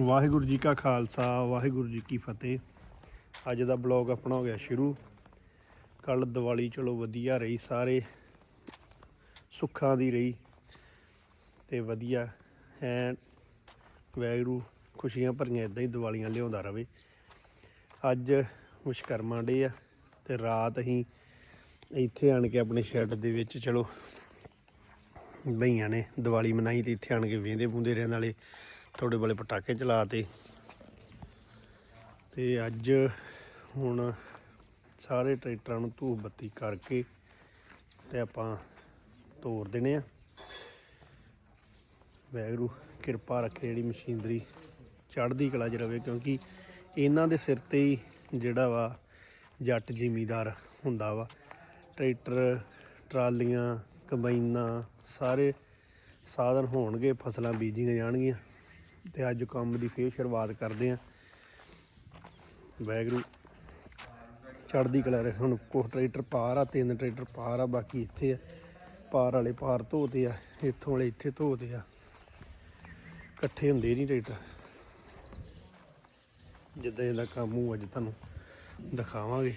ਵਾਹਿਗੁਰੂ ਜੀ ਕਾ ਖਾਲਸਾ, ਵਾਹਿਗੁਰੂ ਜੀ ਕੀ ਫਤਿਹ। ਅੱਜ ਦਾ ਬਲੌਗ ਆਪਣਾ ਹੋ ਗਿਆ ਸ਼ੁਰੂ। ਕੱਲ ਦੀਵਾਲੀ ਚਲੋ ਵਧੀਆ ਰਹੀ, ਸਾਰੇ ਸੁੱਖਾਂ ਦੀ ਰਹੀ ਤੇ ਵਧੀਆ। ਐ ਵਾਹਿਗੁਰੂ ਖੁਸ਼ੀਆਂ ਭਰੀਆਂ ਇਦਾਂ ਹੀ ਦੀਵਾਲੀਆਂ ਲਿਆਉਂਦਾ ਰਵੇ। ਅੱਜ ਵਿਸ਼ਕਰਮਾ ਡੇ ਆ ਤੇ ਰਾਤ ਅਸੀਂ ਇੱਥੇ ਆਣ ਕੇ ਆਪਣੇ ਸ਼ੈੱਡ ਦੇ ਵਿੱਚ ਚਲੋ ਬਈਆਂ ਨੇ ਦੀਵਾਲੀ ਮਨਾਈ ਤੇ ਇੱਥੇ ਆਣ ਕੇ ਵੇਂਦੇ ਬੁੰਦੇ ਰਹਿਣ ਵਾਲੇ। ਥੋੜੇ ਬਲੇ ਪਟਾਕੇ ਚਲਾਤੇ। ਤੇ ਅੱਜ ਹੁਣ ਸਾਰੇ ਟਰੈਕਟਰਾਂ ਨੂੰ ਧੂਪ ਬੱਤੀ ਕਰਕੇ ਤੇ ਆਪਾਂ ਤੋੜ ਦੇਣੇ ਆ। ਵੈਗਰੂ ਕਿਰਪਾ ਰੱਖੇ ਜਿਹੜੀ ਮਸ਼ੀਨਰੀ ਚੜ੍ਹਦੀ ਕਲਾ 'ਚ ਰਵੇ, ਕਿਉਂਕਿ ਇਹਨਾਂ ਦੇ ਸਿਰ ਤੇ ਹੀ ਜਿਹੜਾ ਵਾ ਜੱਟ ਜ਼ਿਮੀਦਾਰ ਹੁੰਦਾ ਵਾ। ਟਰੈਕਟਰ, ਟਰਾਲੀਆਂ, ਕੰਬਾਈਨਾਂ, ਸਾਰੇ ਸਾਧਨ ਹੋਣਗੇ, ਫਸਲਾਂ ਬੀਜੀਆਂ ਜਾਣਗੀਆਂ। ਤੇ ਅੱਜ ਕੰਮ ਦੀ ਫੇਰ ਸ਼ੁਰੂਆਤ ਕਰਦੇ ਆਂ ਵੈਗਰੂ ਚੜਦੀ ਕਲਾ ਰਹੇ ਹੁਣ ਕੁਛ ਟਰੈਕਟਰ ਪਾਰ ਆ, ਤਿੰਨ ਟਰੈਕਟਰ ਪਾਰ ਆ, ਬਾਕੀ ਇੱਥੇ ਆ। ਪਾਰ ਵਾਲੇ ਪਾਰ ਧੋਤੇ ਆ, ਇੱਥੋਂ ਵਾਲੇ ਇੱਥੇ ਧੋਤੇ ਆ। ਇਕੱਠੇ ਹੁੰਦੇ ਨਹੀਂ ਟਰੈਕਟਰ। ਜਿੱਦਾਂ ਇਹਦਾ ਕੰਮ ਹੋਊ, ਅੱਜ ਤੁਹਾਨੂੰ ਦਿਖਾਵਾਂਗੇ।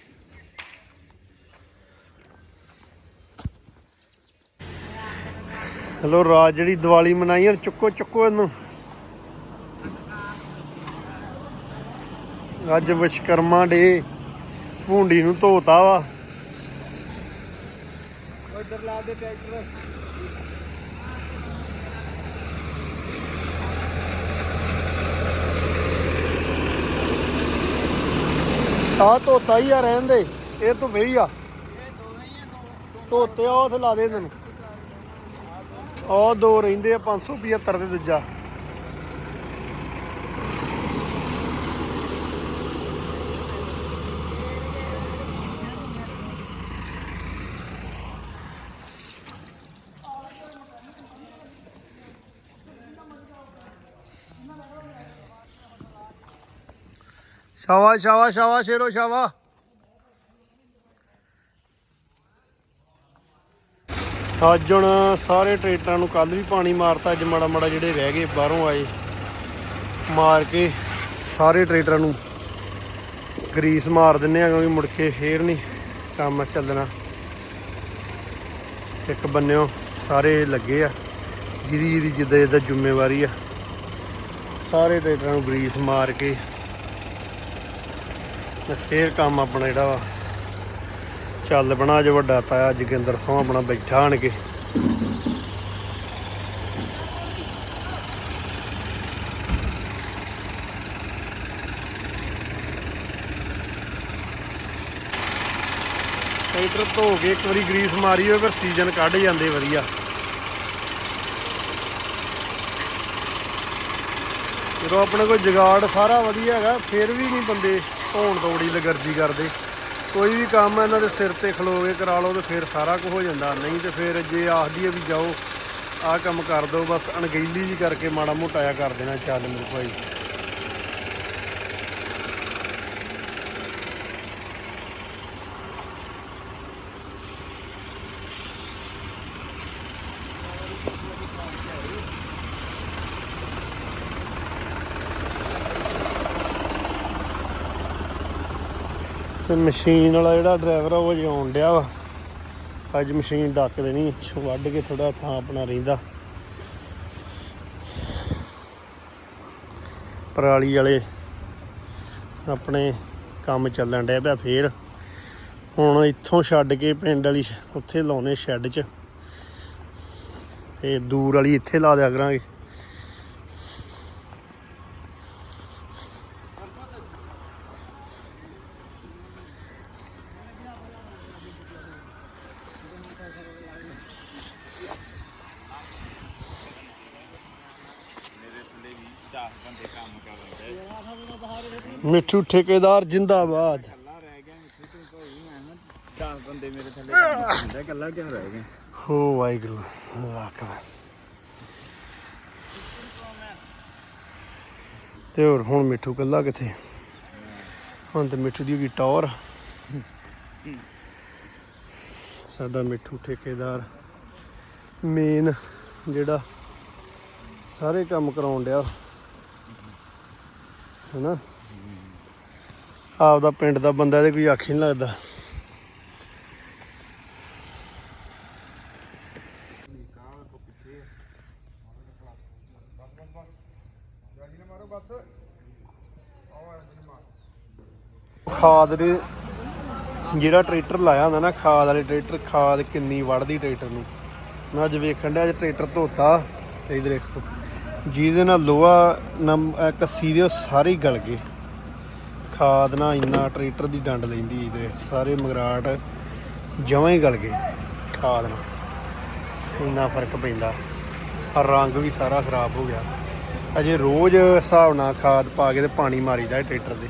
ਹਲੋ, ਰਾਤ ਜਿਹੜੀ ਦੀਵਾਲੀ ਮਨਾਈ ਯਾਰ ਚੁੱਕੋ ਚੁੱਕੋ ਇਹਨੂੰ। ਅੱਜ ਵਿਸ਼ਕਰਮਾ ਡੇ। ਭੁੰਡੀ ਨੂੰ ਧੋਤਾ ਵਾ। ਉਧਰ ਲਾ ਦੇ ਟਰੈਕਟਰ। ਆ ਧੋਤਾ ਹੀ ਆ ਰਹਿਣ ਦੇ। ਇਹ ਤੋਂ ਵਹੀ ਆ। ਧੋਤੇ ਆ ਉਥੇ ਲਾ ਦੇ ਤੈਨੂੰ ਉਹ ਦੋ ਰਹਿੰਦੇ ਆ 575 ਦੇ ਦੂਜਾ। ਸ਼ਾਵਾ ਸ਼ਾਵਾ ਸ਼ਾਵਾ, ਸ਼ੇਰੋ, ਸ਼ਾਵਾ। ਅੱਜ ਹੁਣ ਸਾਰੇ ਟਰੈਕਟਰਾਂ ਨੂੰ ਕੱਲ ਵੀ ਪਾਣੀ ਮਾਰਤਾ, ਅੱਜ ਮਾੜਾ ਮਾੜਾ ਜਿਹੜੇ ਰਹਿ ਗਏ ਬਾਹਰੋਂ ਆਏ, ਮਾਰ ਕੇ ਸਾਰੇ ਟਰੈਕਟਰਾਂ ਨੂੰ ਗਰੀਸ ਮਾਰ ਦਿੰਨੇ ਆ, ਕਿਉਂਕਿ ਮੁੜ ਕੇ ਫੇਰ ਨਹੀਂ ਕੰਮ ਚੱਲਣਾ। ਇੱਕ ਬੰਨਿਓ, ਸਾਰੇ ਲੱਗੇ ਆ, ਜਿਹਦੀ ਜਿਹਦੀ ਜਿੱਦਾਂ ਜਿੱਦਾਂ ਜ਼ਿੰਮੇਵਾਰੀ ਆ, ਸਾਰੇ ਟਰੈਕਟਰਾਂ ਨੂੰ ਗਰੀਸ ਮਾਰ ਕੇ ਤੇ ਫੇਰ ਕੰਮ ਆਪਣਾ ਜਿਹੜਾ ਵਾ। ਚੱਲ ਬਣਾ ਅੱਜ ਵੱਡਾ ਤਾਇਆ ਜੋਗਿੰਦਰ ਸਿੰਘ ਆਪਣਾ ਬੈਠਾ ਆਣ ਕੇ। ਟਰੈਕਟਰ ਧੋ ਕੇ ਇੱਕ ਵਾਰੀ ਗਰੀਸ ਮਾਰੀ ਹੋਵੇ ਫਿਰ ਸੀਜ਼ਨ ਕੱਢ ਜਾਂਦੇ ਵਧੀਆ। ਜਦੋਂ ਆਪਣੇ ਕੋਲ ਜਗਾੜ ਸਾਰਾ ਵਧੀਆ ਹੈਗਾ, ਫਿਰ ਵੀ ਨਹੀਂ ਬੰਦੇ ਧੋਣ ਤੋੜੀ ਲਗਰਜੀ ਕਰਦੇ। ਕੋਈ ਵੀ ਕੰਮ ਇਹਨਾਂ ਦੇ ਸਿਰ ਤੇ ਖਲੋ ਕੇ ਕਰਾ ਲਓ ਤੇ ਫਿਰ ਸਾਰਾ ਕੁਝ ਹੋ ਜਾਂਦਾ। ਨਹੀਂ ਤੇ ਫਿਰ ਜੇ ਆਖਦੀ ਹੈ ਵੀ ਜਾਓ, ਆਹ ਕੰਮ ਕਰ ਦਿਓ, ਬਸ ਅਣਗਹਿਲੀ ਜੀ ਕਰਕੇ ਮਾੜਾ ਮੋਟਾ ਆ ਕਰ ਦੇਣਾ, ਚੱਲ ਮੇਰੇ ਭਾਈ। ਤੇ ਮਸ਼ੀਨ ਵਾਲਾ ਜਿਹੜਾ ਡਰਾਈਵਰ ਆ, ਉਹ ਅਜੇ ਆਉਣ ਡਿਆ ਵਾ। ਅੱਜ ਮਸ਼ੀਨ ਡੱਕ ਦੇਣੀ ਵੱਢ ਕੇ ਥੋੜਾ ਥਾਂ ਆਪਣਾ ਰਹਿੰਦਾ। ਪਰਾਲੀ ਵਾਲੇ ਆਪਣੇ ਕੰਮ ਚੱਲਣ ਡਿਆ ਪਿਆ ਫੇਰ। ਹੁਣ ਇੱਥੋਂ ਛੱਡ ਕੇ ਪਿੰਡ ਵਾਲੀ ਉੱਥੇ ਲਾਉਣੇ ਸ਼ੈੱਡ 'ਚ। ਤੇ ਦੂਰ ਵਾਲੀ ਇੱਥੇ ਲਾ ਦਿਆ ਕਰਾਂਗੇ ਮੇਰੇ ਥੱਲੇ ਵੀ 10 ਬੰਦੇ ਕੰਮ ਕਰ ਰਹੇ ਮਿੱਠੂ ਠੇਕੇਦਾਰ ਜਿੰਦਾਬਾਦ। ਕੱਲਾ ਰਹਿ ਗਿਆ ਮਿੱਠੂ ਤੂੰ ਕੋਈ ਮੈਂ ਨਾ 10 ਬੰਦੇ ਮੇਰੇ ਥੱਲੇ ਕੰਮ ਕੱਲਾ ਕਿਉਂ ਰਹਿ ਗਿਆ ਹੋ ਵਾਹਿਗੁਰੂ, ਅੱਲਾਹ ਅਕਬਰ। ਤੇ ਹੋਰ ਹੁਣ ਮਿੱਠੂ ਕੱਲਾ ਕਿੱਥੇ? ਹੁਣ ਤੇ ਮਿੱਠੂ ਦੀ ਹੋ ਗਈ ਟੌਰ। ਸਾਡਾ ਮਿੱਠੂ ਠੇਕੇਦਾਰ ਮੇਨ ਜਿਹੜਾ ਸਾਰੇ ਕੰਮ ਕਰਾਉਣ ਡਿਆ। ਹੈਨਾ? ਆਪਦਾ ਪਿੰਡ ਦਾ ਬੰਦਾ ਇਹਦੇ ਕੋਈ ਅੱਖ ਨਹੀਂ ਲੱਗਦਾ। ਖਾਦ ਦੇ ਜਿਹੜਾ ਟਰੈਕਟਰ ਲਾਇਆ ਹੁੰਦਾ ਨਾ, ਖਾਦ ਵਾਲੇ ਟਰੈਕਟਰ, ਖਾਦ ਕਿੰਨੀ ਵੜਦੀ ਟਰੈਕਟਰ ਨੂੰ। ਮੈਂ ਅੱਜ ਵੇਖਣ ਡਿਆ, ਅੱਜ ਟਰੈਕਟਰ ਧੋਤਾ, ਤੇ ਇਧਰ ਦੇਖੋ, ਜਿਹਦੇ ਨਾਲ ਲੋਹਾ, ਨਮ ਅਹ ਕੱਸੀ ਦੇ ਉਹ ਸਾਰੇ ਹੀ ਗਲ ਗਏ। ਖਾਦ ਨਾਲ ਇੰਨਾ ਟਰੈਕਟਰ ਦੀ ਡੰਡ ਲੈਂਦੀ ਇਹਦੇ ਸਾਰੇ ਮਗਰਾਟ ਜਮਾਂ ਹੀ ਗਲ ਗਏ ਖਾਦ ਨਾਲ। ਇੰਨਾ ਫ਼ਰਕ ਪੈਂਦਾ। ਪਰ ਰੰਗ ਵੀ ਸਾਰਾ ਖਰਾਬ ਹੋ ਗਿਆ। ਅਜੇ ਰੋਜ਼ ਹਿਸਾਬ ਨਾਲ ਖਾਦ ਪਾ ਕੇ ਤੇ ਪਾਣੀ ਮਾਰੀਦਾ ਇਹ ਟਰੈਕਟਰ ਦੇ।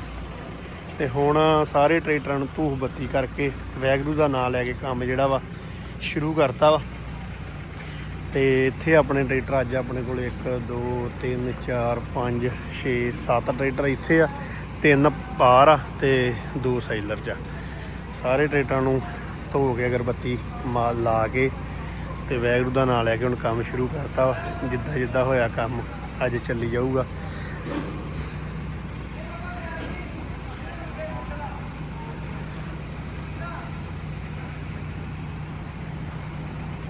ਤੇ ਹੁਣ ਸਾਰੇ ਟਰੈਕਟਰਾਂ ਨੂੰ ਧੂਫ ਬੱਤੀ ਕਰਕੇ ਵੈਗਰੂ ਦਾ ਨਾਮ ਲੈ ਕੇ ਕੰਮ ਜਿਹੜਾ ਵਾ, ਸ਼ੁਰੂ ਕਰਤਾ ਵਾ। ਤੇ ਇੱਥੇ ਆਪਣੇ ਟਰੈਕਟਰ ਅੱਜ ਆਪਣੇ ਕੋਲ 1 2 3 4 5 6 7 ਟਰੈਕਟਰ ਇੱਥੇ ਆ। ਤਿੰਨ ਪਾਰ ਆ ਤੇ ਦੋ ਸਾਈਲਰ ਚ ਆ। ਸਾਰੇ ਟਰੈਕਟਰਾਂ ਨੂੰ ਧੋ ਕੇ ਅਗਰਬੱਤੀ ਮਾਲ ਲਾ ਕੇ ਤੇ ਵੈਗਰੂ ਦਾ ਨਾਂ ਲੈ ਕੇ ਹੁਣ ਕੰਮ ਸ਼ੁਰੂ ਕਰਤਾ ਵਾ। ਜਿੱਦਾਂ ਜਿੱਦਾਂ ਹੋਇਆ ਕੰਮ, ਅੱਜ ਚੱਲੀ ਜਾਊਗਾ।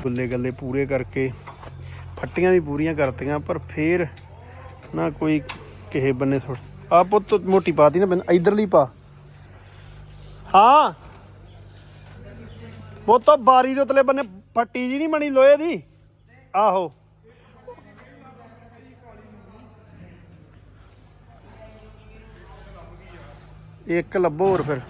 ਗੁੱਲੇ ਗੱਲੇ ਪੂਰੇ ਕਰਕੇ ਫੱਟੀਆਂ ਵੀ ਪੂਰੀਆਂ ਕਰਤੀਆਂ, ਪਰ ਫੇਰ ਨਾ ਕੋਈ ਕਿਸੇ ਬੰਨੇ ਸੁੱਟ ਆ ਪੁੱਤ, ਮੋਟੀ ਪਾਤੀ ਨਾ ਬੰਨ ਇਧਰਲੀ ਪਾ। ਹਾਂ। ਪੁੱਤ ਬਾਰੀ ਦੇ ਉਤਲੇ ਬੰਨੇ ਫੱਟੀ ਜੀ ਨਹੀਂ ਬਣੀ, ਲੋਹੇ ਦੀ। ਆਹੋ। ਇੱਕ ਲੱਭੋ ਹੋਰ ਫਿਰ।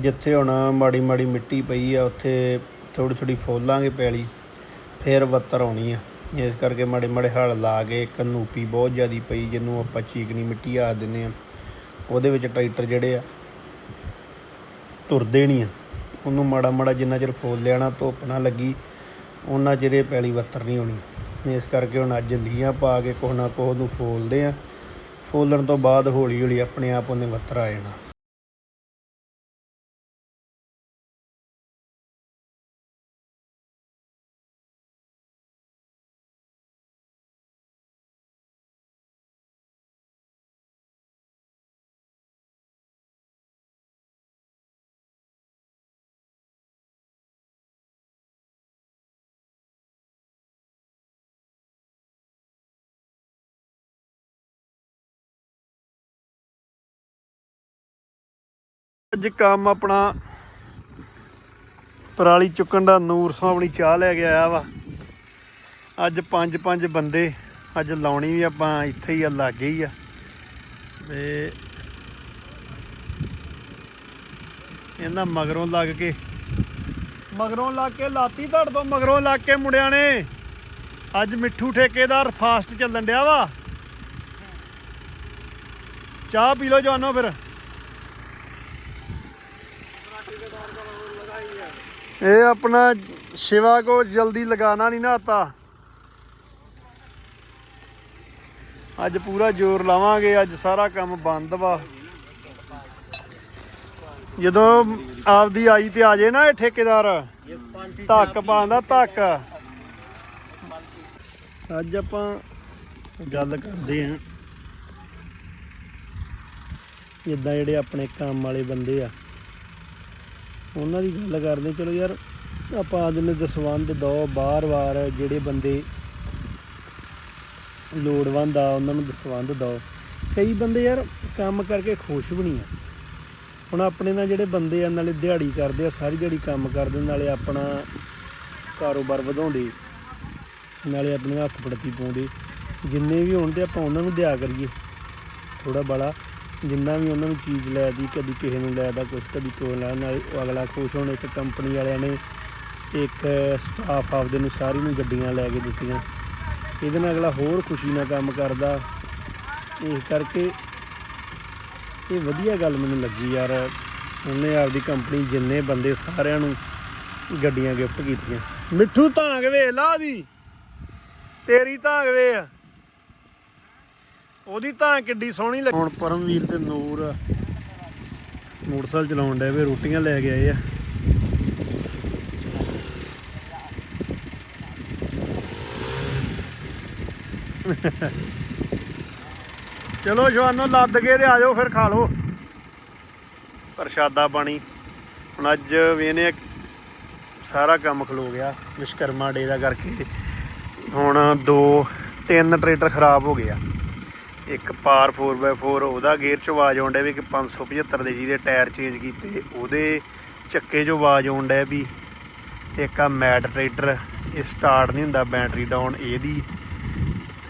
ਜਿੱਥੇ ਹੁਣ ਮਾੜੀ ਮਾੜੀ ਮਿੱਟੀ ਪਈ ਆ, ਉੱਥੇ ਥੋੜੀ ਥੋੜੀ ਫੋਲਾਂਗੇ ਪੈਲੀ, ਫਿਰ ਵੱਤਰ ਆਉਣੀ ਆ। ਇਸ ਕਰਕੇ ਮਾੜੇ ਮਾੜੇ ਹਲ ਲਾ ਕੇ ਇੱਕ ਨੂਪੀ ਬਹੁਤ ਜ਼ਿਆਦੀ ਪਈ, ਜਿਹਨੂੰ ਆਪਾਂ ਚੀਕਣੀ ਮਿੱਟੀ ਆ ਦਿੰਨੇ ਆ। ਉਹਦੇ ਵਿੱਚ ਟਰੈਕਟਰ ਜਿਹੜੇ ਆ, ਤੁਰਦੇ ਨਹੀਂ ਆ। ਉਹਨੂੰ ਮਾੜਾ ਮਾੜਾ ਜਿੰਨਾ ਚਿਰ ਫੋਲ ਲਿਆਣਾ ਧੁੱਪ ਨਾ ਲੱਗੀ, ਉਹਨਾਂ ਚਿਰ ਇਹ ਪੈਲੀ ਵੱਤਰ ਨਹੀਂ ਹੋਣੀ ਇਸ ਕਰਕੇ ਹੁਣ ਅੱਜ ਲੀਆਂ ਪਾ ਕੇ ਕੋਹ ਨਾ ਕੋਹ ਨੂੰ ਫੋਲਦੇ ਆ। ਫੋਲਣ ਤੋਂ ਬਾਅਦ ਹੌਲੀ ਹੌਲੀ ਆਪਣੇ ਆਪ ਉਹਨੇ ਵੱਤਰ ਆ ਜਾਣਾ। ਅੱਜ ਕੰਮ ਆਪਣਾ ਪਰਾਲੀ ਚੁੱਕਣ ਦਾ ਨੂਰ ਸਿੰਘ ਆਪਣੀ ਚਾਹ ਲੈ ਕੇ ਆਇਆ ਵਾ। ਅੱਜ ਪੰਜ ਪੰਜ ਬੰਦੇ ਅੱਜ ਲਾਉਣੀ ਵੀ ਆਪਾਂ ਇੱਥੇ ਹੀ ਆ, ਲਾਗੇ ਹੀ ਆ। ਤੇ ਇਹਨਾਂ ਮਗਰੋਂ ਲੱਗ ਕੇ, ਮਗਰੋਂ ਲੱਗ ਕੇ ਲਾਤੀ ਧੜ ਤੋਂ, ਮਗਰੋਂ ਲੱਗ ਕੇ ਮੁੰਡਿਆਂ ਨੇ। ਅੱਜ ਮਿੱਠੂ ਠੇਕੇਦਾਰ ਫਾਸਟ ਚੱਲਣ ਡਿਆ ਵਾ। ਚਾਹ ਪੀ ਲਓ ਜਾਨੋ ਫਿਰ। ਇਹ ਆਪਣਾ शिवा को जल्दी लगाना नहीं ना आता ਅੱਜ ਪੂਰਾ ਜ਼ੋਰ ਲਾਵਾਂਗੇ ਅੱਜ ਸਾਰਾ ਕੰਮ ਬੰਦ ਵਾ ਜਦੋਂ ਆਪਦੀ ਆਈ ਤੇ ਆ ਜੇ ਨਾ ਇਹ ਠੇਕੇਦਾਰ ਧੱਕ ਪਾਉਂਦਾ ਧੱਕ ਅੱਜ ਆਪਾਂ ਗੱਲ ਕਰਦੇ ਆਂ ਜਿੱਦਾਂ ਜਿਹੜੇ ਆਪਣੇ ਕੰਮ ਵਾਲੇ ਬੰਦੇ ਆ ਉਹਨਾਂ ਦੀ ਗੱਲ ਕਰਦੇ, ਚਲੋ ਯਾਰ, ਆਪਾਂ ਜਿਵੇਂ ਨੇ ਦਸਵੰਦ ਦੋ ਬਾਰ-ਬਾਰ ਜਿਹੜੇ ਬੰਦੇ ਲੋੜਵੰਦ ਆ, ਉਹਨਾਂ ਨੂੰ ਦਸਵੰਦ ਦੋ। ਕਈ ਬੰਦੇ ਯਾਰ ਕੰਮ ਕਰਕੇ ਖੁਸ਼ ਵੀ ਨਹੀਂ ਆ। ਹੁਣ ਆਪਣੇ ਨਾਲ ਜਿਹੜੇ ਬੰਦੇ ਆ, ਨਾਲੇ ਦਿਹਾੜੀ ਕਰਦੇ ਆ, ਸਾਰੀ ਦਿਹਾੜੀ ਕੰਮ ਕਰਦੇ, ਨਾਲੇ ਆਪਣਾ ਕਾਰੋਬਾਰ ਵਧਾਉਂਦੇ, ਨਾਲੇ ਆਪਣੇ ਹੱਥ ਪੜਤੀ ਪਾਉਂਦੇ, ਜਿੰਨੇ ਵੀ ਹੋਣ ਤੇ ਆਪਾਂ ਉਹਨਾਂ ਨੂੰ ਦਿਆ ਕਰੀਏ। ਥੋੜਾ ਬੜਾ ਜਿੰਨਾ ਵੀ ਉਹਨਾਂ ਨੂੰ ਚੀਜ਼ ਲੈ ਦੀ, ਕਦੀ ਕਿਸੇ ਨੂੰ ਲੈ ਦਾ ਕੁਛ, ਕਦੀ ਕੋਈ ਲੈ, ਨਾਲ ਅਗਲਾ ਖੁਸ਼ ਹੋਣ, ਇੱਕ ਕੰਪਨੀ ਵਾਲਿਆਂ ਨੇ ਇੱਕ ਸਟਾਫ ਆਪਦੇ ਨੂੰ ਸਾਰੀ ਨੂੰ ਗੱਡੀਆਂ ਲੈ ਕੇ ਦਿੱਤੀਆਂ। ਇਹਦੇ ਨਾਲ ਅਗਲਾ ਹੋਰ ਖੁਸ਼ੀ ਨਾਲ ਕੰਮ ਕਰਦਾ। ਇਸ ਕਰਕੇ ਇਹ ਵਧੀਆ ਗੱਲ ਮੈਨੂੰ ਲੱਗੀ ਯਾਰ। ਉਹਨੇ ਆਪਦੀ ਕੰਪਨੀ ਜਿੰਨੇ ਬੰਦੇ ਸਾਰਿਆਂ ਨੂੰ ਗੱਡੀਆਂ ਗਿਫਟ ਕੀਤੀਆਂ। ਮਿੱਠੂ ਧਾਂਗ ਵੇ ਲਾ ਦੀ। ਤੇਰੀ ਧਾਂਗ ਵੇ ਆ ਉਹਦੀ ਤਾਂ ਕਿੱਡੀ ਸੋਹਣੀ ਲੱਗੀ। ਹੁਣ ਪਰਮਵੀਰ ਤੇ ਨੂਰ ਮੋਟਰਸਾਈਕਲ ਚਲਾਉਣ ਡਏ ਵੇ, ਰੋਟੀਆਂ ਲੈ ਕੇ ਆਏ ਆ। ਚਲੋ ਜਵਾਨੋ, ਲੱਦ ਕੇ ਤੇ ਆਜੋ, ਫਿਰ ਖਾ ਲਓ। ਪ੍ਰਸ਼ਾਦਾ ਪਾਣੀ। ਹੁਣ ਅੱਜ ਵੇਨੇ ਸਾਰਾ ਕੰਮ ਖਲੋ ਗਿਆ ਵਿਸ਼ਕਰਮਾ ਡੇ ਦਾ ਕਰਕੇ। ਹੁਣ ਦੋ, ਤਿੰਨ ਟਰੈਕਟਰ ਖਰਾਬ ਹੋ ਗਿਆ ਇੱਕ ਪਾਰ 4x4 ਉਹਦਾ ਗੇਅਰ ਚ ਆਵਾਜ਼ ਆਉਣ ਡਿਆ ਵੀ ਕਿ 575 ਦੇ ਜਿਹਦੇ ਟਾਇਰ ਚੇਂਜ ਕੀਤੇ, ਉਹਦੇ ਚੱਕੇ 'ਚੋਂ ਆਵਾਜ਼ ਆਉਣ ਡਿਆ ਵੀ ਇੱਕ ਆ ਮੈਟ ਟਰੈਕਟਰ ਇਹ ਸਟਾਰਟ ਨਹੀਂ ਹੁੰਦਾ ਬੈਟਰੀ ਡਾਊਨ ਇਹਦੀ।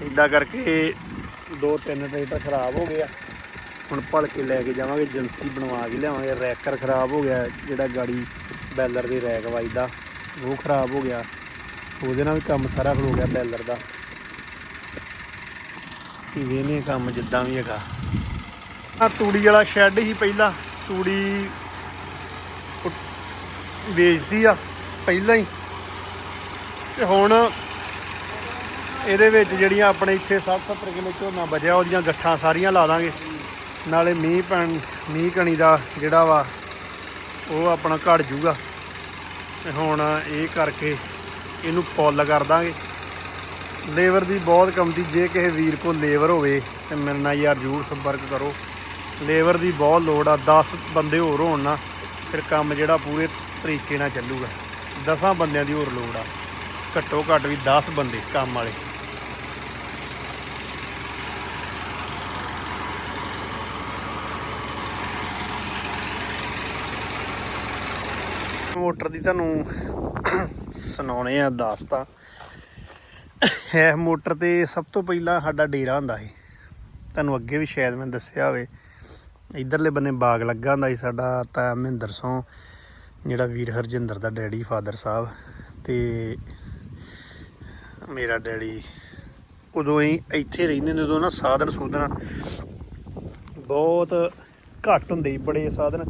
ਇਦਾਂ ਕਰਕੇ ਦੋ ਤਿੰਨ ਟਰੈਕਟਰ ਖਰਾਬ ਹੋ ਗਿਆ ਹੁਣ ਭਲ ਕੇ ਲੈ ਕੇ ਜਾਵਾਂਗੇ, ਏਜੰਸੀ ਬਣਵਾ ਕੇ ਲਿਆਵਾਂਗੇ ਰੈਕਰ ਖਰਾਬ ਹੋ ਗਿਆ, ਜਿਹੜਾ ਗਾੜੀ ਬੈਲਰ ਦੇ ਰੈਕ ਵੱਜਦਾ, ਉਹ ਖਰਾਬ ਹੋ ਗਿਆ। ਉਹਦੇ ਨਾਲ ਵੀ ਕੰਮ ਸਾਰਾ ਖਲੋ ਗਿਆ ਬੈਲਰ ਦਾ। ਕੀ ਵੇਨੇ ਕੰਮ ਜਿੱਦਾਂ ਵੀ ਹੈਗਾ। ਆ ਤੂੜੀ ਵਾਲਾ ਸ਼ੈੱਡ ਹੀ ਪਹਿਲਾਂ ਤੂੜੀ ਵੇਚਦੀ ਆ ਪਹਿਲਾਂ ਹੀ। ਤੇ ਹੁਣ ਇਹਦੇ ਵਿੱਚ ਜਿਹੜੀਆਂ ਆਪਣੇ ਇੱਥੇ 60-70 ਕਿਲੋ ਝੋਨਾ ਬਚਿਆ, ਉਹਦੀਆਂ ਗੱਠਾਂ ਸਾਰੀਆਂ ਲਾ ਦਾਂਗੇ। ਨਾਲੇ ਮੀਂਹ ਪੈਣ, ਮੀਂਹ ਕਣੀ ਦਾ ਜਿਹੜਾ ਵਾ, ਉਹ ਆਪਣਾ ਘਟ ਜੂਗਾ। ਤੇ ਹੁਣ ਇਹ ਕਰਕੇ ਇਹਨੂੰ ਪੁੱਲ ਕਰ ਦਾਂਗੇ। ਲੇਬਰ ਦੀ ਬਹੁਤ ਕਮਤੀ ਜੇ ਕਿਸੇ ਵੀਰ ਕੋਲ ਲੇਬਰ ਹੋਵੇ ਤੇ ਮੇਰੇ ਨਾਲ ਯਾਰ ਜ਼ਰੂਰ ਸੰਪਰਕ ਕਰੋ। ਲੇਬਰ ਦੀ ਬਹੁਤ ਲੋੜ ਆ 10 ਬੰਦੇ ਹੋਰ ਹੋਣ ਨਾ, ਫਿਰ ਕੰਮ ਜਿਹੜਾ ਪੂਰੇ ਤਰੀਕੇ ਨਾਲ ਚੱਲੂਗਾ। 10 ਬੰਦਿਆਂ ਦੀ ਹੋਰ ਲੋੜ ਆ। ਘੱਟੋ ਘੱਟ ਵੀ 10 ਬੰਦੇ ਕੰਮ ਵਾਲੇ। ਮੋਟਰ ਦੀ ਤੁਹਾਨੂੰ ਸੁਣਾਉਣੇ ਆ ਦਾਸਤਾਂ ਹੈ, ਮੋਟਰ ਤੇ ਸਭ ਤੋਂ ਪਹਿਲਾਂ ਸਾਡਾ ਡੇਰਾ ਹੁੰਦਾ ਸੀ। ਤੁਹਾਨੂੰ ਅੱਗੇ ਵੀ ਸ਼ਾਇਦ ਮੈਂ ਦੱਸਿਆ ਹੋਵੇ, ਇਧਰਲੇ ਬੰਨੇ ਬਾਗ ਲੱਗਾ ਹੁੰਦਾ ਸੀ ਸਾਡਾ ਤਾਇਆ ਮਹਿੰਦਰ ਸੋਂ ਜਿਹੜਾ ਵੀਰ ਹਰਜਿੰਦਰ ਦਾ ਡੈਡੀ, ਫਾਦਰ ਸਾਹਿਬ ਤੇ ਮੇਰਾ ਡੈਡੀ ਉਦੋਂ ਹੀ ਇੱਥੇ ਰਹਿੰਦੇ ਨੇ, ਉਦੋਂ ਨਾ ਸਾਧਨ ਸੂਧਨ ਬਹੁਤ ਘੱਟ ਹੁੰਦੇ ਸੀ, ਬੜੇ ਸਾਧਨ।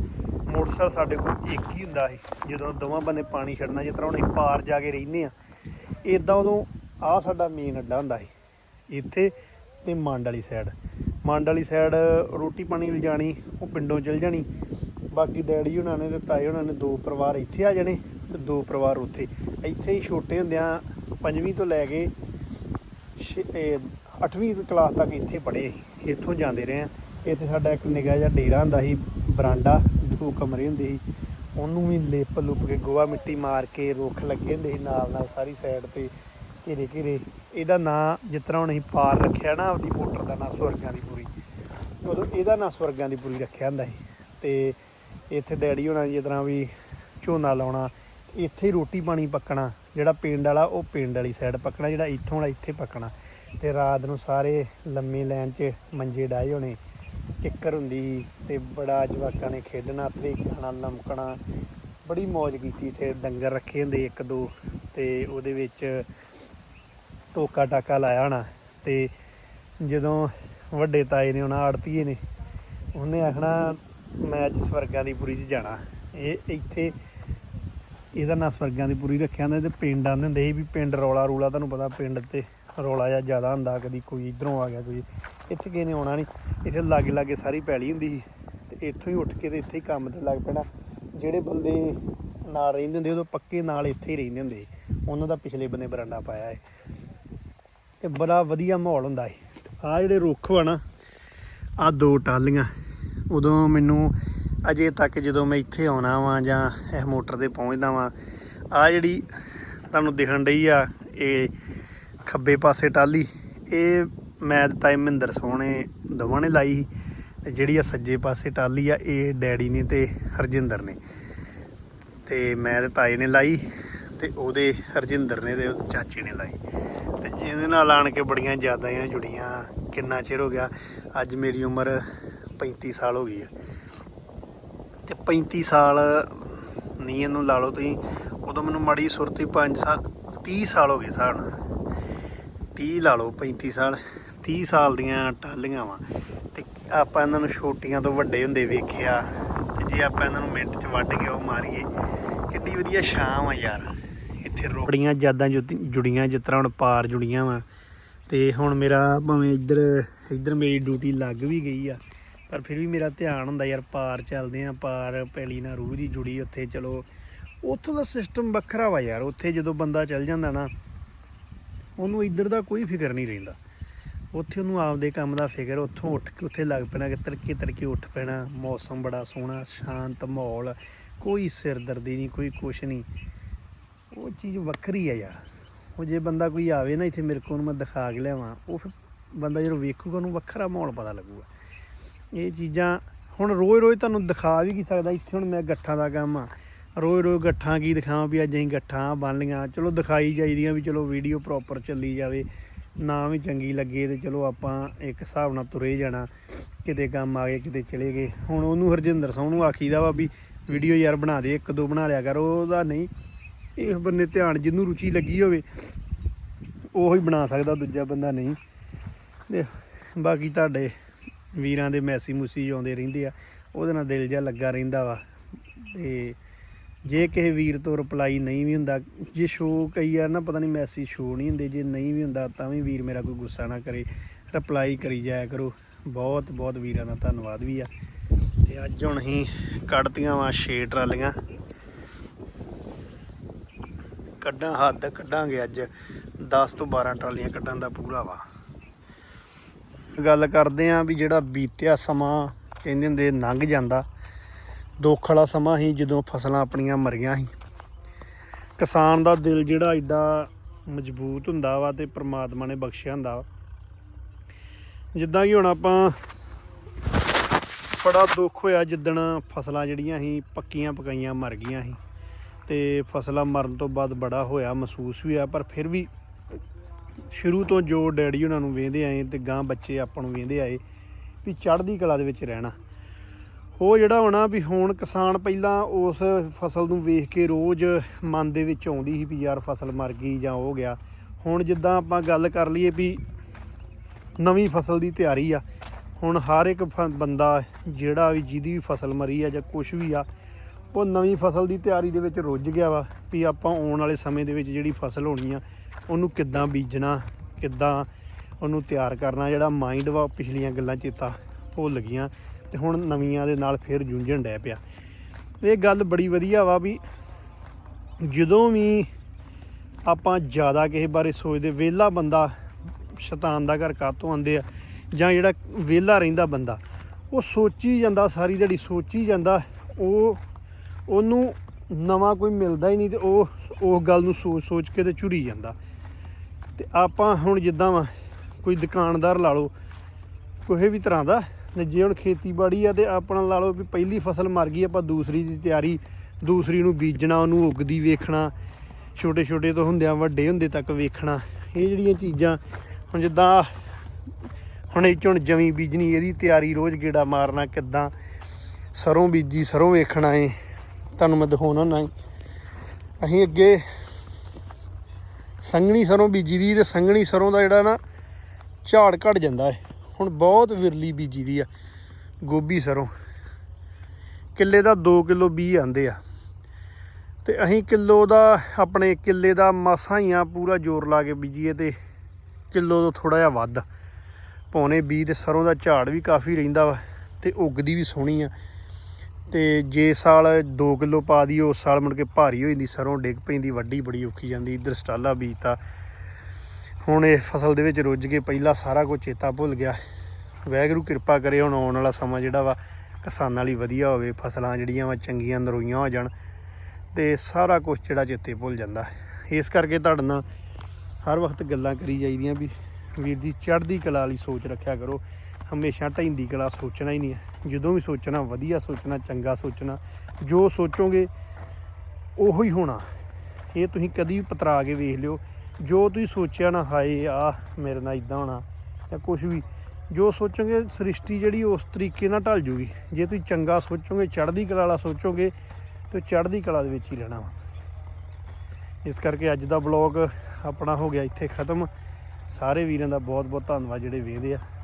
ਮੋਟਰਸਾਈਕਲ ਸਾਡੇ ਕੋਲ ਇੱਕ ਹੀ ਹੁੰਦਾ ਸੀ, ਜਦੋਂ ਦੋਵਾਂ ਬੰਨੇ ਪਾਣੀ ਛੱਡਣਾ, ਜਿਸ ਤਰ੍ਹਾਂ ਹੁਣ ਅਸੀਂ ਪਾਰ ਜਾ ਕੇ ਰਹਿੰਦੇ ਆ। ਇਦਾਂ ਉਦੋਂ ਆ ਸਾਡਾ ਮੇਨ ਅੱਡਾ ਹੁੰਦਾ ਸੀ। ਇੱਥੇ ਤੇ ਮੰਡ ਵਾਲੀ ਸਾਈਡ ਮੰਡ ਵਾਲੀ ਸਾਈਡ ਰੋਟੀ ਪਾਣੀ ਲਿਜਾਣੀ ਉਹ ਪਿੰਡੋਂ ਚਲ ਜਾਣੀ। ਬਾਕੀ ਡੈਡੀ ਉਹਨਾਂ ਨੇ ਤੇ ਤਾਏ ਉਹਨਾਂ ਨੇ ਦੋ ਪਰਿਵਾਰ ਇੱਥੇ ਆ ਜਾਣੇ ਤੇ ਦੋ ਪਰਿਵਾਰ ਉੱਥੇ। ਇੱਥੇ ਹੀ ਛੋਟੇ ਹੁੰਦਿਆਂ ਪੰਜਵੀਂ ਤੋਂ ਲੈ ਕੇ 8ਵੀਂ ਕਲਾਸ ਤੱਕ ਇੱਥੇ ਪੜ੍ਹੇ ਇੱਥੋਂ ਜਾਂਦੇ ਰਹੇ ਆ। ਇੱਥੇ ਸਾਡਾ ਇੱਕ ਨਿਗਾ ਜਿਹਾ ਡੇਰਾ ਹੁੰਦਾ ਸੀ, ਬਰਾਂਡਾ। ਦੋ ਕਮਰੇ ਹੁੰਦੇ ਸੀ। ਉਹਨੂੰ ਵੀ ਲਿਪ ਲੁਪ ਕੇ ਗੋਹਾ ਮਿੱਟੀ ਮਾਰ ਕੇ ਰੁੱਖ ਲੱਗੇ ਹੁੰਦੇ ਸੀ ਨਾਲ ਨਾਲ ਸਾਰੀ ਸਾਈਡ ਤੇ। ਘੇਰੇ ਘੇਰੇ। ਇਹਦਾ ਨਾਂ ਜਿਸ ਤਰ੍ਹਾਂ ਹੁਣ ਅਸੀਂ ਪਾਰ ਰੱਖਿਆ ਨਾ ਆਪਦੀ ਮੋਟਰ ਦਾ ਨਾਂ ਸਵਰਗਾਂ ਦੀ ਪੂਰੀ। ਉਦੋਂ ਇਹਦਾ ਨਾਂ ਸਵਰਗਾਂ ਦੀ ਪੂਰੀ ਰੱਖਿਆ ਹੁੰਦਾ ਸੀ। ਤੇ ਇੱਥੇ ਡੈਡੀ ਹੋਣਾ ਜਿਸ ਤਰ੍ਹਾਂ ਵੀ ਝੋਨਾ ਲਾਉਣਾ, ਇੱਥੇ ਹੀ ਰੋਟੀ ਪਾਣੀ ਪੱਕਣਾ, ਜਿਹੜਾ ਪਿੰਡ ਵਾਲਾ ਉਹ ਪਿੰਡ ਵਾਲੀ ਸਾਈਡ ਪੱਕਣਾ, ਜਿਹੜਾ ਇੱਥੋਂ ਵਾਲਾ ਇੱਥੇ ਪੱਕਣਾ। ਤੇ ਰਾਤ ਨੂੰ ਸਾਰੇ ਲੰਮੀ ਲਾਈਨ 'ਚ ਮੰਜੇ ਡਾਏ ਹੋਣੇ, ਕਿੱਕਰ ਹੁੰਦੀ ਸੀ ਤੇ ਬੜਾ ਜਵਾਕਾਂ ਨੇ ਖੇਡਣਾ ਤਰੀਕਾਂ ਲਮਕਣਾ। ਬੜੀ ਮौज ਕੀਤੀ, ਇੱਥੇ ਡੰਗਰ ਰੱਖੇ ਹੁੰਦੇ ਇੱਕ ਦੋ। ਤੇ ਉਹਦੇ ਵਿੱਚ ਟੋਕਾ ਟਾਕਾ ਲਾਇਆ ਹੋਣਾ ਤੇ ਜਦੋਂ ਵੱਡੇ ਤਾਏ ਨੇ, ਉਹਨਾਂ ਆੜਤੀਏ ਨੇ, ਉਹਨੇ ਆਖਣਾ, ਮੈਂ ਅੱਜ ਸਵਰਗਾਂ ਦੀ ਪੁਰੀ 'ਚ ਜਾਣਾ। ਇਹ ਇੱਥੇ ਇਹਦਾ ਨਾਂ ਸਵਰਗਾਂ ਦੀ ਪੁਰੀ ਰੱਖਿਆ ਹੁੰਦਾ ਤੇ ਪਿੰਡ ਆਉਂਦੇ ਹੁੰਦੇ ਸੀ ਵੀ ਪਿੰਡ ਰੌਲਾ ਰੂਲਾ, ਤੁਹਾਨੂੰ ਪਤਾ ਪਿੰਡ ਤੇ ਰੌਲਾ ਜਿਹਾ ਜ਼ਿਆਦਾ ਹੁੰਦਾ, ਕਦੀ ਕੋਈ ਇਧਰੋਂ ਆ ਗਿਆ, ਕੋਈ ਇੱਥੇ ਕਿਸੇ ਨੇ ਆਉਣਾ ਨਹੀਂ। ਇੱਥੇ ਲਾਗੇ ਲਾਗੇ ਸਾਰੀ ਪੈਲੀ ਹੁੰਦੀ ਸੀ ਤੇ ਇੱਥੋਂ ਹੀ ਉੱਠ ਕੇ ਤੇ ਇੱਥੇ ਹੀ ਕੰਮ ਤੇ ਲੱਗ ਪੈਣਾ। ਜਿਹੜੇ ਬੰਦੇ ਨਾਲ ਰਹਿੰਦੇ ਹੁੰਦੇ ਉਦੋਂ ਪੱਕੇ ਨਾਲ ਇੱਥੇ ਹੀ ਰਹਿੰਦੇ ਹੁੰਦੇ ਉਹਨਾਂ ਦਾ ਪਿਛਲੇ ਬੰਨੇ ਬਰਾਂਡਾ ਪਾਇਆ ਹੈ ਤੇ ਬੜਾ ਵਧੀਆ ਮਾਹੌਲ ਹੁੰਦਾ ਏ ਆ ਜਿਹੜੇ ਰੁੱਖ ਆ ਨਾ ਆ ਦੋ ਟਾਲੀਆਂ ਉਦੋਂ ਮੈਨੂੰ ਅਜੇ ਤੱਕ ਜਦੋਂ ਮੈਂ ਇੱਥੇ ਆਉਣਾ ਵਾਂ ਜਾਂ ਇਹ ਮੋਟਰ ਤੇ ਪਹੁੰਚਦਾ ਵਾਂ ਆ ਜਿਹੜੀ ਤੁਹਾਨੂੰ ਦਿਖਣ ਡਈ ਆ, ਇਹ ਖੱਬੇ ਪਾਸੇ ਟਾਲੀ ਇਹ ਮੈਂ ਤੇ ਤਾਈ ਮਹਿੰਦਰ ਸੋਹਣੇ ਦੋਵਾਂ ਨੇ ਲਾਈ ਸੀ ਤੇ ਜਿਹੜੀ ਆ ਸੱਜੇ ਪਾਸੇ ਟਾਲੀ ਆ, ਇਹ ਡੈਡੀ ਨੇ ਤੇ ਹਰਜਿੰਦਰ ਨੇ। ਤੇ ਮੈਂ ਤੇ ਤਾਏ ਨੇ ਲਾਈ ਤੇ ਉਹਦੇ ਹਰਜਿੰਦਰ ਨੇ ਤੇ ਉਹਦੇ ਚਾਚੇ ਨੇ ਲਾਈ। ਇਹਦੇ ਨਾਲ ਆਣ ਕੇ ਬੜੀਆਂ ਯਾਦਾਂ ਜੁੜੀਆਂ। ਕਿੰਨਾ ਚਿਰ ਹੋ ਗਿਆ? ਅੱਜ ਮੇਰੀ ਉਮਰ 35 ਸਾਲ ਹੋ ਗਈ ਹੈ ਤੇ 35 ਸਾਲ ਨਹੀਂ, ਇਹਨੂੰ ਲਾ ਲਓ ਤੁਸੀਂ। ਉਦੋਂ ਮੈਨੂੰ ਮਾੜੀ ਸੁਰਤੀ 5 ਸਾਲ 30 ਸਾਲ ਹੋ ਗਏ ਸਾਣ 30 ਲਾ ਲਓ 35 ਸਾਲ। 30 ਸਾਲ ਦੀਆਂ ਟਾਲੀਆਂ ਵਾ। ਤੇ ਆਪਾਂ ਇਹਨਾਂ ਨੂੰ ਛੋਟੀਆਂ ਤੋਂ ਵੱਡੇ ਹੁੰਦੇ ਵੇਖਿਆ। ਤੇ ਜੇ ਆਪਾਂ ਇਹਨਾਂ ਨੂੰ ਮਿੰਟ 'ਚ ਵੱਢ ਕੇ ਉਹ ਮਾਰੀਏ, ਕਿੱਡੀ ਵਧੀਆ ਸ਼ਾਮ ਆ ਯਾਰ। ਇੱਥੇ ਰੋੜੀਆਂ ਯਾਦਾਂ ਜੁ- ਜੁੜੀਆਂ, ਜਿਸ ਤਰ੍ਹਾਂ ਹੁਣ ਪਾਰ ਜੁੜੀਆਂ ਵਾ। ਤੇ ਹੁਣ ਮੇਰਾ ਭਾਵੇਂ ਇੱਧਰ ਇੱਧਰ ਮੇਰੀ ਡਿਊਟੀ ਲੱਗ ਵੀ ਗਈ ਆ, ਪਰ ਫਿਰ ਵੀ ਮੇਰਾ ਧਿਆਨ ਹੁੰਦਾ ਯਾਰ ਪਾਰ ਚੱਲਦੇ ਆ, ਪਾਰ ਪੈਲੀ ਨਾਲ ਰੂਹ ਦੀ ਜੁੜੀ ਉੱਥੇ, ਚਲੋ। ਉੱਥੋਂ ਦਾ ਸਿਸਟਮ ਵੱਖਰਾ ਵਾ ਯਾਰ, ਉੱਥੇ ਜਦੋਂ ਬੰਦਾ ਚੱਲ ਜਾਂਦਾ ਨਾ, ਉਹਨੂੰ ਇੱਧਰ ਦਾ ਕੋਈ ਫਿਕਰ ਨਹੀਂ ਰਹਿੰਦਾ। ਉੱਥੇ ਉਹਨੂੰ ਆਪਦੇ ਕੰਮ ਦਾ ਫਿਕਰ, ਉੱਥੋਂ ਉੱਠ ਕੇ ਉੱਥੇ ਲੱਗ ਪੈਣਾ ਕਿ ਤੜਕੇ ਤੜਕੇ ਉੱਠ ਪੈਣਾ। ਮੌਸਮ ਬੜਾ ਸੋਹਣਾ, ਸ਼ਾਂਤ ਮਾਹੌਲ, ਕੋਈ ਸਿਰਦਰਦੀ ਨਹੀਂ, ਕੋਈ ਕੁਛ ਨਹੀਂ। ਉਹ ਚੀਜ਼ ਵੱਖਰੀ ਆ ਯਾਰ। ਉਹ ਜੇ ਬੰਦਾ ਕੋਈ ਆਵੇ ਨਾ ਇੱਥੇ ਮੇਰੇ ਕੋਲ ਮੈਂ ਦਿਖਾ ਕੇ ਲਿਆਵਾਂ, ਉਹ ਫਿਰ ਬੰਦਾ ਜਦੋਂ ਵੇਖੂਗਾ, ਉਹਨੂੰ ਵੱਖਰਾ ਮਾਹੌਲ ਪਤਾ ਲੱਗੂਗਾ। ਇਹ ਚੀਜ਼ਾਂ ਹੁਣ ਰੋਜ਼-ਰੋਜ਼ ਤੁਹਾਨੂੰ ਦਿਖਾ ਵੀ ਕੀ ਸਕਦਾ, ਇੱਥੇ ਹੁਣ ਮੈਂ ਗੱਠਾਂ ਦਾ ਕੰਮ ਆ। ਰੋਜ਼-ਰੋਜ਼ ਗੱਠਾਂ ਕੀ ਦਿਖਾਵਾਂ ਵੀ ਅੱਜ ਅਸੀਂ ਗੱਠਾਂ ਬਣ ਲੀਆਂ ਚਲੋ ਦਿਖਾਈ ਜਾਈਦੀਆਂ ਵੀ ਚਲੋ ਵੀਡੀਓ ਪ੍ਰੋਪਰ ਚੱਲੀ ਜਾਵੇ, ਨਾ ਵੀ ਚੰਗੀ ਲੱਗੇ ਤੇ ਚਲੋ ਆਪਾਂ ਇੱਕ ਹਿਸਾਬ ਨਾਲ ਤੁਰੇ ਜਾਣਾ। ਕਿਤੇ ਕੰਮ ਆ ਗਏ, ਕਿਤੇ ਚਲੇ ਗਏ। ਹੁਣ ਉਹਨੂੰ ਹਰਜਿੰਦਰ ਸਿੰਘ ਨੂੰ ਆਖੀਦਾ ਵਾ ਵੀ ਵੀਡੀਓ ਯਾਰ ਬਣਾ ਦੇ ਇੱਕ ਦੋ ਬਣਾ ਲਿਆ ਕਰ, ਉਹਦਾ ਨਹੀਂ। ਇਸ ਬੰਨੇ ਧਿਆਨ ਜਿਹਨੂੰ ਰੁਚੀ ਲੱਗੀ ਹੋਵੇ, ਉਹ ਹੀ ਬਣਾ ਸਕਦਾ ਦੂਜਾ ਬੰਦਾ ਨਹੀਂ। ਤੇ ਬਾਕੀ ਤੁਹਾਡੇ ਵੀਰਾਂ ਦੇ ਮੈਸੀ ਮੂਸੀ ਆਉਂਦੇ ਰਹਿੰਦੇ ਆ, ਉਹਦੇ ਨਾਲ ਦਿਲ ਜਿਹਾ ਲੱਗਾ ਰਹਿੰਦਾ ਵਾ। ਤੇ ਜੇ ਕਿਸੇ ਵੀਰ ਤੋਂ ਰਿਪਲਾਈ ਨਹੀਂ ਵੀ ਹੁੰਦਾ, ਜੇ ਸ਼ੋ ਕਈ ਯਾਰ ਨਾ ਪਤਾ ਨਹੀਂ ਮੈਸੇਜ ਸ਼ੋ ਨਹੀਂ ਹੁੰਦੇ, ਜੇ ਨਹੀਂ ਵੀ ਹੁੰਦਾ ਤਾਂ ਵੀ ਵੀਰ ਮੇਰਾ ਕੋਈ ਗੁੱਸਾ ਨਾ ਕਰੇ। ਰਿਪਲਾਈ ਕਰੀ ਜਾਇਆ ਕਰੋ। ਬਹੁਤ ਬਹੁਤ ਵੀਰਾਂ ਦਾ ਧੰਨਵਾਦ ਵੀ ਆ। ਤੇ ਅੱਜ ਹੁਣ ਅਸੀਂ ਕੱਢਤੀਆਂ ਵਾ 6 ਟਰਾਲੀਆਂ। ਕੱਢਾਂ, ਹੱਦ ਕੱਢਾਂਗੇ ਅੱਜ। 10 ਤੋਂ 12 ਟਰਾਲੀਆਂ ਕੱਢਣ ਦਾ ਪੂਰਾ ਵਾ। ਗੱਲ ਕਰਦੇ ਆਂ ਵੀ ਜਿਹੜਾ ਬੀਤਿਆ ਸਮਾਂ, ਕਹਿੰਦੇ ਹੁੰਦੇ ਲੰਘ ਜਾਂਦਾ। ਦੁੱਖ ਵਾਲਾ ਸਮਾਂ ਸੀ ਜਦੋਂ ਫਸਲਾਂ ਆਪਣੀਆਂ ਮਰੀਆਂ ਸੀ। ਕਿਸਾਨ ਦਾ ਦਿਲ ਜਿਹੜਾ ਐਡਾ ਮਜ਼ਬੂਤ ਹੁੰਦਾ ਵਾ ਤੇ ਪ੍ਰਮਾਤਮਾ ਨੇ ਬਖਸ਼ਿਆ ਹੁੰਦਾ ਵਾ। ਜਿੱਦਾਂ ਕਿ ਹੁਣ ਆਪਾਂ ਬੜਾ ਦੁੱਖ ਹੋਇਆ ਜਿੱਦਣ ਫਸਲਾਂ ਜਿਹੜੀਆਂ ਸੀ ਪੱਕੀਆਂ ਪਕਾਈਆਂ ਮਰ ਗਈਆਂ ਸੀ। ਤੇ ਫਸਲਾਂ ਮਰਨ ਤੋਂ ਬਾਅਦ ਬੜਾ ਹੋਇਆ, ਮਹਿਸੂਸ ਵੀ ਹੋਇਆ, ਪਰ ਫਿਰ ਵੀ ਸ਼ੁਰੂ ਤੋਂ ਜੋ ਡੈਡੀ ਉਹਨਾਂ ਨੂੰ ਵੇਂਦੇ ਆਏ ਤੇ ਗਾਂ ਬੱਚੇ ਆਪਾਂ ਨੂੰ ਵੇਂਦੇ ਆਏ ਵੀ ਚੜ੍ਹਦੀ ਕਲਾ ਦੇ ਵਿੱਚ ਰਹਿਣਾ। ਉਹ ਜਿਹੜਾ ਹੋਣਾ ਵੀ ਹੁਣ ਕਿਸਾਨ ਪਹਿਲਾਂ ਉਸ ਫਸਲ ਨੂੰ ਵੇਖ ਕੇ ਰੋਜ਼ ਮਨ ਦੇ ਵਿੱਚ ਆਉਂਦੀ ਸੀ ਵੀ ਯਾਰ ਫਸਲ ਮਰ ਗਈ ਜਾਂ ਹੋ ਗਿਆ। ਹੁਣ ਜਿੱਦਾਂ ਆਪਾਂ ਗੱਲ ਕਰ ਲਈਏ ਵੀ ਨਵੀਂ ਫਸਲ ਦੀ ਤਿਆਰੀ ਆ, ਹੁਣ ਹਰ ਇੱਕ ਫ- ਬੰਦਾ ਜਿਹੜਾ ਵੀ ਜਿਹਦੀ ਵੀ ਫਸਲ ਮਰੀ ਆ ਜਾਂ ਕੁਝ ਵੀ ਆ ਉਹ ਨਵੀਂ ਫਸਲ ਦੀ ਤਿਆਰੀ ਦੇ ਵਿੱਚ ਰੁੱਝ ਗਿਆ ਵਾ ਵੀ ਆਪਾਂ ਆਉਣ ਵਾਲੇ ਸਮੇਂ ਦੇ ਵਿੱਚ ਜਿਹੜੀ ਫਸਲ ਹੋਣੀ ਆ, ਉਹਨੂੰ ਕਿੱਦਾਂ ਬੀਜਣਾ, ਕਿੱਦਾਂ ਉਹਨੂੰ ਤਿਆਰ ਕਰਨਾ, ਜਿਹੜਾ ਮਾਈਂਡ ਵਾ ਪਿਛਲੀਆਂ ਗੱਲਾਂ ਚੇਤਾ ਭੁੱਲ ਗਈਆਂ ਤੇ ਹੁਣ ਨਵੀਆਂ ਦੇ ਨਾਲ ਫਿਰ ਜੂਝਣ ਡੈ ਪਿਆ। ਇਹ ਗੱਲ ਬੜੀ ਵਧੀਆ ਵਾ ਵੀ ਜਦੋਂ ਵੀ ਆਪਾਂ ਜ਼ਿਆਦਾ ਕਿਸੇ ਬਾਰੇ ਸੋਚਦੇ, ਵਿਹਲਾ ਬੰਦਾ ਸ਼ੈਤਾਨ ਦਾ ਘਰ ਕਾਤੋਂ ਆਂਦੇ ਆ ਜਾਂ ਜਿਹੜਾ ਵਿਹਲਾ ਰਹਿੰਦਾ ਬੰਦਾ, ਉਹ ਸੋਚੀ ਜਾਂਦਾ, ਸਾਰੀ ਜਿਹੜੀ ਸੋਚੀ ਜਾਂਦਾ, ਉਹ ਉਹਨੂੰ ਨਵਾਂ ਕੋਈ ਮਿਲਦਾ ਹੀ ਨਹੀਂ ਤੇ ਉਹ ਉਸ ਗੱਲ ਨੂੰ ਸੋਚ ਸੋਚ ਕੇ ਤੇ ਝੁਰੀ ਜਾਂਦਾ। ਤੇ ਆਪਾਂ ਹੁਣ ਜਿੱਦਾਂ ਵਾ, ਕੋਈ ਦੁਕਾਨਦਾਰ ਲਾ ਲਓ, ਕੋਈ ਵੀ ਤਰ੍ਹਾਂ ਦਾ, ਤੇ ਜੇ ਹੁਣ ਖੇਤੀਬਾੜੀ ਆ ਤੇ ਆਪਣਾ ਲਾ ਲਓ ਵੀ ਪਹਿਲੀ ਫਸਲ ਮਰ ਗਈ, ਆਪਾਂ ਦੂਸਰੀ ਦੀ ਤਿਆਰੀ, ਦੂਸਰੀ ਨੂੰ ਬੀਜਣਾ, ਉਹਨੂੰ ਉੱਗਦੀ ਵੇਖਣਾ ਛੋਟੇ ਛੋਟੇ ਤੋਂ ਹੁੰਦਿਆਂ ਵੱਡੇ ਹੁੰਦੇ ਤੱਕ ਵੇਖਣਾ, ਇਹ ਜਿਹੜੀਆਂ ਚੀਜ਼ਾਂ, ਹੁਣ ਜਿੱਦਾਂ ਹੁਣ ਇਹ 'ਚ ਹੁਣ ਜਮੀ ਬੀਜਣੀ, ਇਹਦੀ ਤਿਆਰੀ ਰੋਜ਼ ਗੇੜਾ ਮਾਰਨਾ, ਕਿੱਦਾਂ ਸਰੋਂ ਬੀਜੀ, ਸਰੋਂ ਵੇਖਣਾ ਏ ਤੁਹਾਨੂੰ ਮੈਂ ਦਿਖਾਉਣਾ ਨਾ ਅਸੀਂ ਅੱਗੇ ਸੰਘਣੀ ਸਰੋਂ ਬੀਜੀ ਦੀ ਤੇ ਸੰਘਣੀ ਸਰੋਂ ਦਾ ਜਿਹੜਾ ਨਾ ਝਾੜ ਘਟ ਜਾਂਦਾ ਹੈ। ਹੁਣ ਬਹੁਤ ਵਿਰਲੀ ਬੀਜੀ ਦੀ ਆ ਗੋਭੀ ਸਰੋਂ। ਕਿੱਲੇ ਦਾ 2 ਕਿਲੋ ਬੀਜ ਆਂਦੇ ਆ। ਤੇ ਅਸੀਂ ਕਿਲੋ ਦਾ ਆਪਣੇ ਕਿੱਲੇ ਦਾ ਮਾਸਾ ਹੀ ਆ, ਪੂਰਾ ਜ਼ੋਰ ਲਾ ਕੇ ਬੀਜੀਏ ਤੇ ਕਿਲੋ ਤੋਂ ਥੋੜਾ ਜਿਹਾ ਵੱਧ। ਪੌਣੇ ਬੀਜ ਤੇ ਸਰੋਂ ਦਾ ਝਾੜ ਵੀ ਕਾਫੀ ਰਹਿੰਦਾ ਵਾ ਤੇ ਉੱਗਦੀ ਵੀ ਸੋਹਣੀ ਆ। ਤੇ ਜੇ ਸਾਲ 2 ਕਿਲੋ ਪਾ ਦੀ ਉਸ ਸਾਲ ਮੁੜ ਕੇ ਭਾਰੀ ਹੋ ਜਾਂਦੀ, ਸਰੋਂ ਡਿੱਗ ਪੈਂਦੀ, ਵੱਡੀ ਬੜੀ ਔਖੀ ਜਾਂਦੀ, ਇਧਰ ਸਟਾਲਾ ਬੀਜਤਾ। ਹੁਣ ਇਹ ਫਸਲ ਦੇ ਵਿੱਚ ਰੁੱਝ ਕੇ ਪਹਿਲਾਂ ਸਾਰਾ ਕੁਝ ਚੇਤਾ ਭੁੱਲ ਗਿਆ। ਵੈਗਰੂ ਕਿਰਪਾ ਕਰੇ ਹੁਣ ਆਉਣ ਵਾਲਾ ਸਮਾਂ ਜਿਹੜਾ ਵਾ, ਕਿਸਾਨਾਂ ਲਈ ਵਧੀਆ ਹੋਵੇ, ਫਸਲਾਂ ਜਿਹੜੀਆਂ ਵਾ ਚੰਗੀਆਂ, ਨਰੋਈਆਂ ਹੋ ਜਾਣ ਤੇ ਸਾਰਾ ਕੁਝ ਜਿਹੜਾ ਚੇਤੇ ਭੁੱਲ ਜਾਂਦਾ। ਇਸ ਕਰਕੇ ਤੁਹਾਡੇ ਨਾਲ ਹਰ ਵਕਤ ਗੱਲਾਂ ਕਰੀ ਜਾਈਦੀਆਂ ਵੀ, ਵੀਰ ਦੀ ਚੜ੍ਹਦੀ ਕਲਾ ਵਾਲੀ ਸੋਚ ਰੱਖਿਆ ਕਰੋ। ਹਮੇਸ਼ਾ ਢੈਂਦੀ ਕਲਾ ਸੋਚਣਾ ਹੀ ਨਹੀਂ ਹੈ। ਜਦੋਂ ਵੀ ਸੋਚਣਾ, ਵਧੀਆ ਸੋਚਣਾ, ਚੰਗਾ ਸੋਚਣਾ, ਜੋ ਸੋਚੋਗੇ, ਉਹੋ ਹੀ ਹੋਣਾ। ਇਹ ਤੁਸੀਂ ਕਦੀ ਵੀ ਪਤਰਾ ਕੇ ਵੇਖ ਲਿਓ। ਜੋ ਤੁਸੀਂ ਸੋਚਿਆ ਨਾ, ਹਾਏ ਆ ਮੇਰੇ ਨਾਲ ਇਦਾਂ ਹੋਣਾ ਜਾਂ ਕੁਝ ਵੀ। ਜੋ ਸੋਚੋਗੇ, ਸ੍ਰਿਸ਼ਟੀ ਜਿਹੜੀ ਉਸ ਤਰੀਕੇ ਨਾਲ ਢਲ ਜੂਗੀ। ਜੇ ਤੁਸੀਂ ਚੰਗਾ ਸੋਚੋਗੇ, ਚੜ੍ਹਦੀ ਕਲਾ ਵਾਲਾ ਸੋਚੋਗੇ, ਤੇ ਚੜ੍ਹਦੀ ਕਲਾ ਦੇ ਵਿੱਚ ਹੀ ਰਹਿਣਾ ਵਾ। ਇਸ ਕਰਕੇ ਅੱਜ ਦਾ ਬਲੌਗ ਆਪਣਾ ਹੋ ਗਿਆ ਇੱਥੇ ਖਤਮ। ਸਾਰੇ ਵੀਰਾਂ ਦਾ ਬਹੁਤ ਬਹੁਤ ਧੰਨਵਾਦ ਜਿਹੜੇ ਵੇਖਦੇ ਆ।